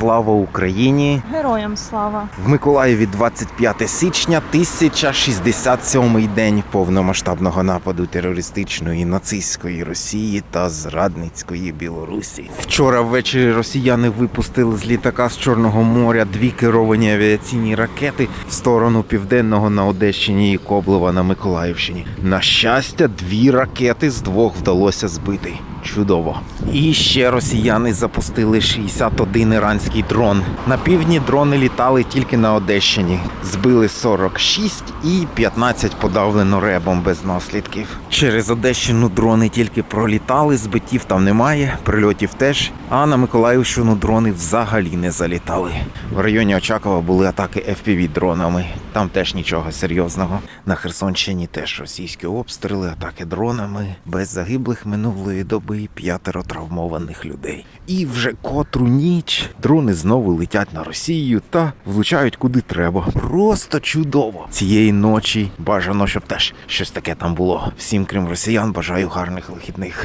Слава Україні! Героям слава! В Миколаєві 25 січня 1067 день повномасштабного нападу терористичної нацистської Росії та зрадницької Білорусі. Вчора ввечері росіяни випустили з літака з Чорного моря дві керовані авіаційні ракети в сторону південного на Одещині і Коблева на Миколаївщині. На щастя, дві ракети з двох вдалося збити. Чудово. І ще росіяни запустили 61 іранський дрон. На півдні дрони літали тільки на Одещині. Збили 46 і 15 подавлено ребом без наслідків. Через Одещину дрони тільки пролітали, збиттів там немає, прильотів теж. А на Миколаївщину дрони взагалі не залітали. В районі Очакова були атаки fpv дронами. Там теж нічого серйозного. На Херсонщині теж російські обстріли, атаки дронами. Без загиблих минулої доби п'ятеро травмованих людей. І вже котру ніч дрони знову летять на Росію та влучають куди треба. Просто чудово. Цієї ночі бажано, щоб теж щось таке там було. Всім, крім росіян, бажаю гарних вихідних.